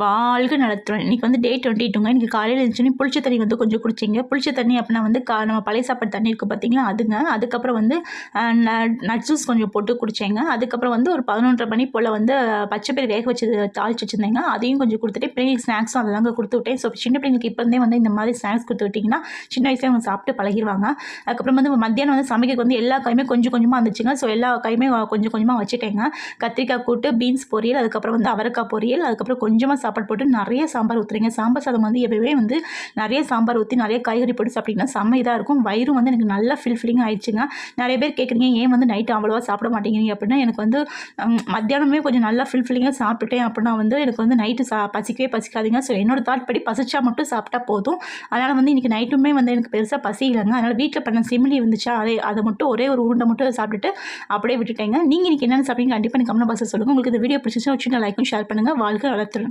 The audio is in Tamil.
வாழ்க நலத்துடன். இன்றைக்கி வந்து டே டுவெண்ட்டி டூங்க இன்றைக்கி காலையில் எழுந்துச்சுன்னு புளிச்ச தண்ணி வந்து கொஞ்சம் குடிச்சிங்க. புளிச்ச தண்ணி அப்படின்னா வந்து கா நம்ம பழைய சாப்பாடு தண்ணி இருக்குது பார்த்திங்களா அதுங்க. அதுக்கப்புறம் வந்து நட் ஜூஸ் கொஞ்சம் போட்டு குடித்தேங்க அதுக்கப்புறம் வந்து ஒரு பதினொன்றரை மணி போல் வந்து பச்சை பயிர் வேக வச்சு தாளிச்சு வச்சுருந்தேங்க. அதையும் கொஞ்சம் கொடுத்துட்டு பிள்ளைங்களுக்கு ஸ்நாக்ஸும் அதெல்லாம் கொடுத்து விட்டேன். ஸோ சின்ன பிள்ளைங்களுக்கு இப்போ வந்து இந்த மாதிரி ஸ்நாக்ஸ் கொடுத்து விட்டிங்கன்னா சின்ன வயசுல அவங்க சாப்பிட்டு பழகிடுவாங்க அதுக்கப்புறம் வந்து மத்தியானம் வந்து சமைக்க வந்து எல்லா காயுமே கொஞ்சம் கொஞ்சமாக இருந்துச்சுங்க ஸோ எல்லா காயுமே கொஞ்சம் கொஞ்சமாக வச்சுட்டேங்க. கத்திரிக்காய் கூட்டு பீன்ஸ் பொரியல் அதுக்கப்புறம் வந்து அவரைக்காய் பொரியல் அதுக்கப்புறம் கொஞ்சமாக சாப்பாடு போட்டு நிறைய சாம்பார் ஊற்றுறீங்க சாம்பார் சாதம் வந்து எப்போவே வந்து நிறைய சாம்பார் ஊற்றி நிறைய காய்கறி போட்டு சாப்பிட்டிங்கன்னா செம்ம இதாக இருக்கும். வயிறும் வந்து எனக்கு நல்லா ஃபில்ஃபில்லிங் ஆயிடுச்சுங்க. நிறைய பேர் கேட்குறீங்க ஏன் வந்து நைட்டு அவ்வளோவா சாப்பிட மாட்டேங்கிறீங்க? அப்படின்னா எனக்கு வந்து மத்தியானமே கொஞ்சம் நல்லா ஃபில்ஃபில்லிங்காக சாப்பிட்டுட்டேன் அப்படின்னா வந்து எனக்கு வந்து நைட்டு சா பசிக்கவே பசிக்காதீங்க. ஸோ என்னோட தாட் படி பசிச்சா மட்டும் சாப்பிட்டா போதும். அதனால் வந்து இன்றைக்கி நைட்டுமே வந்து எனக்கு பெருசாக பசி இல்லைங்க. அதனால் வீட்டில் பண்ண சிமிலி வந்துச்சா அதை அதை மட்டும் ஒரே ஒரு உருண்டை மட்டும் சாப்பிட்டுட்டு அப்படியே விட்டுட்டேங்க. நீங்கள் இன்றைக்கி என்னென்ன சாப்பிட்டீங்க கண்டிப்பாக எனக்கு கம்மன் பாச சொல்லுங்கள் உங்களுக்கு இந்த வீடியோ பிடிச்சிச்சுன்னா வச்சு லைக்கும் ஷேர் பண்ணுங்கள் வாழ்க்கை வளர்த்துறேன்